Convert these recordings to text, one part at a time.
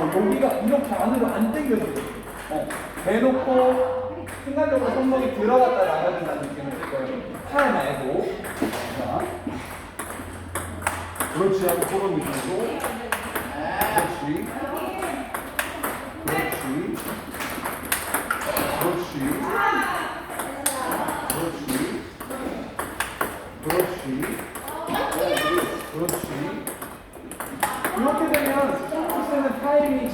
어, 여기가 이렇게 안으로 안 당겨져요. 어, 대놓고 순간적으로 손목이 들어갔다 나가준다는 느낌을 줄 거예요. 팔 말고. 자. 그렇지 하고 느낌으로. 그렇지. 그렇지. 그렇지. 그렇지. 그렇지. 그렇지. 이렇게 되면 스포츠는 타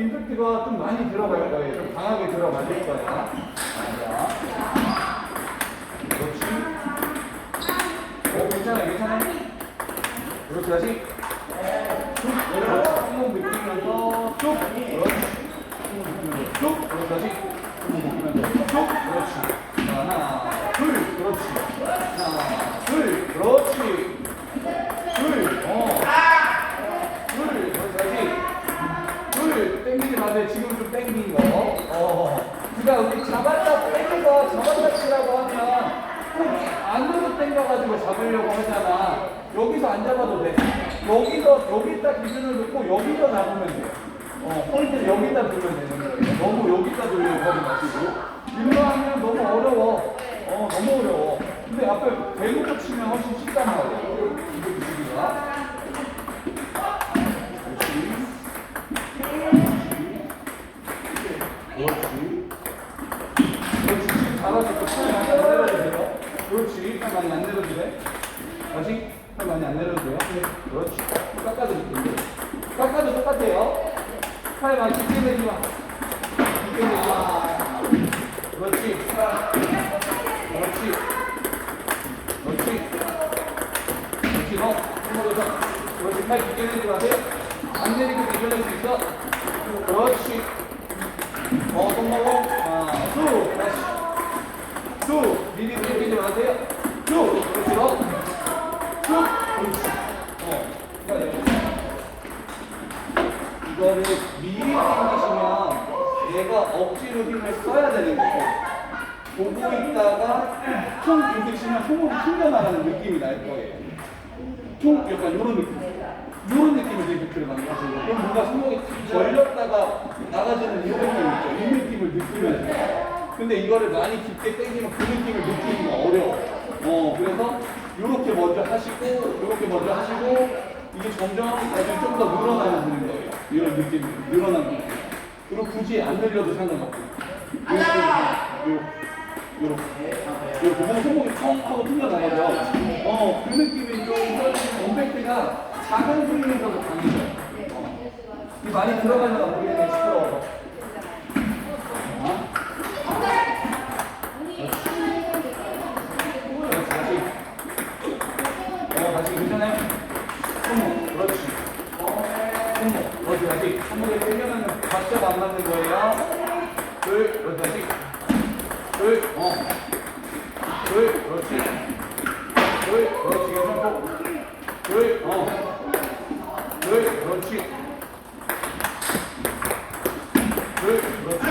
임팩트가 좀 많이 들어갈 거예요. 좀 강하게 거야. 맞아. 그렇지. 어, 괜찮아, 괜찮아. 그렇지, 다시. 쭉, 그렇지. 손목 느끼면서 쭉. 그렇지. 쭉. 그렇지, 다시. 손목 느끼면서 그러니까 우리 잡았다 땡겨서 잡았다 치라고 하면 꼭 안으로 땡겨가지고 잡으려고 하잖아. 여기서 안 잡아도 돼. 여기서, 여기다 기준을 놓고 여기서 잡으면 돼. 어, 포인트를 여기다 두면 되는 거예요. 너무 여기다 돌려고 하지 마시고. 일로 하면 너무 어려워. 어, 너무 어려워. 근데 앞에 대놓고 치면 훨씬 쉽단 말이야. 이거 기준이가. 그렇지. 잘하셨고, 팔 많이 안 내려도 돼요. 그렇지. 팔 많이 안 내려도 돼. 다시. 팔 많이 안 내려도 돼요. 그렇지. 깎아드릴게요. 깎아도 똑같아요. 팔 많이 깊게 내지 마. 깊게 내지 마. 그렇지. 그렇지. 그렇지. 그렇지. 너. 한번더 그렇지. 팔 깊게 내지 마세요. 안 내리고 내려낼 수 있어. 그렇지. 어, 손목을 하나, 쭉, 다시. 이거를 미리 당기시면 얘가 억지로 힘을 써야 되는 거고 보고 있다가 총 이렇게 치면 손목이 튕겨나가는 느낌이 날 거예요. 총 약간 이런 느낌. 이런 느낌을 데이비트를 많이 하시는 거예요. 그럼 뭔가 손목이 걸렸다가 나가지는 이런 느낌 있죠. 이 느낌을 느끼면 근데 이거를 많이 깊게 당기면 그 느낌을 느끼기가 어려워. 어, 그래서 이렇게 먼저 하시고, 이렇게 먼저 하시고, 이게 점점 나중에 좀더 늘어나는 거예요. 이런 느낌, 늘어나는 느낌. 그리고 굳이 안 늘려도 상관없고. 이렇게, 이렇게. 이렇게 몸 손목이 펑 하고 튕겨나가죠. 어, 그 느낌이 좀 임팩트가 작은 스윙에서도 강해져요. 어. 이 많이 보이는 시끄러워서. 어. 그렇지, 다시. 어, 다시 괜찮아요? 손목, 그렇지. 그렇지, 다시. 손목에 당겨놓는 박자가 안 맞는 거예요. 둘, 그렇지. 둘, 어. 둘, 그렇지. 둘, 그렇지, 그렇지. 둘, 어. 둘, 그렇지. 둘, 그렇지.